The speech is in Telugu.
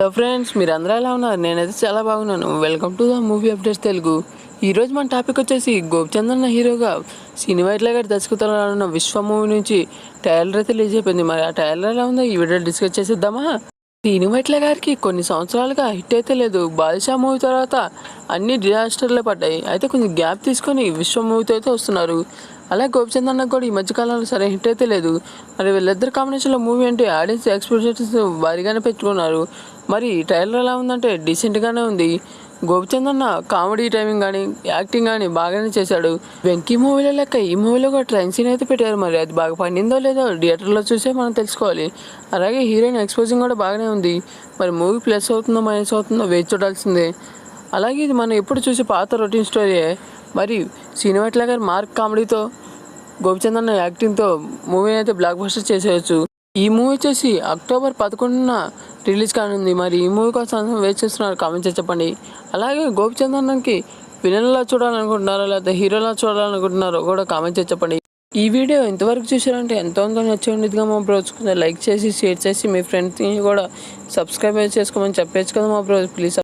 హలో ఫ్రెండ్స్ మీరు అందరూ ఎలా ఉన్నారు? నేనైతే చాలా బాగున్నాను. Welcome to the movie updates Telugu ఈరోజు మన టాపిక్ వచ్చేసి గోపిచందన్న హీరోగా సినిమాట్ల గారి దర్శకత్వంలో విశ్వ మూవీ నుంచి ట్రైలర్ అయితే రిలీజ్ అయిపోయింది. మరి ఆ ట్రైలర్ ఎలా ఉందో ఈ వీడియో డిస్కస్ చేసేద్దామా? శ్రీను వైట్ల గారికి కొన్ని సంవత్సరాలుగా హిట్ అయితే లేదు. బాదుషా మూవీ తర్వాత అన్ని డిజాస్టర్లే పడ్డాయి. అయితే కొంచెం గ్యాప్ తీసుకొని విశ్వ మూవీతో అయితే వస్తున్నారు. అలాగే గోపిచంద్ అన్నకు కూడా ఈ మధ్యకాలంలో సరే హిట్ అయితే లేదు. మరి వీళ్ళిద్దరు కాంబినేషన్లో మూవీ అంటే ఆడియన్స్ ఎక్స్పెక్టేషన్స్ భారీగానే పెట్టుకున్నారు మరి ట్రైలర్ ఎలా ఉందంటే డీసెంట్గానే ఉంది. గోపిచంద్ అన్న కామెడీ టైమింగ్ కానీ యాక్టింగ్ కానీ బాగానే చేశాడు. వెంకీ మూవీలో లెక్క ఈ మూవీలో కూడా ట్రైన్ సీన్ అయితే పెట్టారు మరి. అది బాగా పండిందో లేదో థియేటర్లో చూసే మనం తెలుసుకోవాలి. అలాగే హీరోయిన్ ఎక్స్పోజింగ్ కూడా బాగానే ఉంది. మరి మూవీ ప్లస్ అవుతుందో మైనస్ అవుతుందో వేచి చూడాల్సిందే. అలాగే ఇది మనం ఎప్పుడు చూసే పాత రొటీన్ స్టోరీయే. మరి సినిమాట్ల గారి మార్క్ కామెడీతో గోపిచంద్ అన్న యాక్టింగ్తో మూవీని అయితే బ్లాక్ బస్టర్ చేసేయచ్చు. ఈ మూవీ వచ్చేసి అక్టోబర్ పదకొండున రిలీజ్ కానుంది. మరి ఈ మూవీ కోసం వెయిట్ చేస్తున్నారు. కామెంట్ చేసి చెప్పండి. అలాగే గోపిచంద్ అన్నకి విలన్లా చూడాలనుకుంటున్నారో? లేకపోతే హీరోలా చూడాలనుకుంటున్నారో కూడా కామెంట్ చేసి చెప్పండి. ఈ వీడియో ఇంతవరకు చూసారంటే ఎంతో ఎంతో నచ్చి మా బ్రోస్. లైక్ చేసి షేర్ చేసి మీ ఫ్రెండ్స్ని కూడా సబ్స్క్రైబ్ చేసుకోమని చెప్పేచ్చు కదా మా బ్రో ప్లీజ్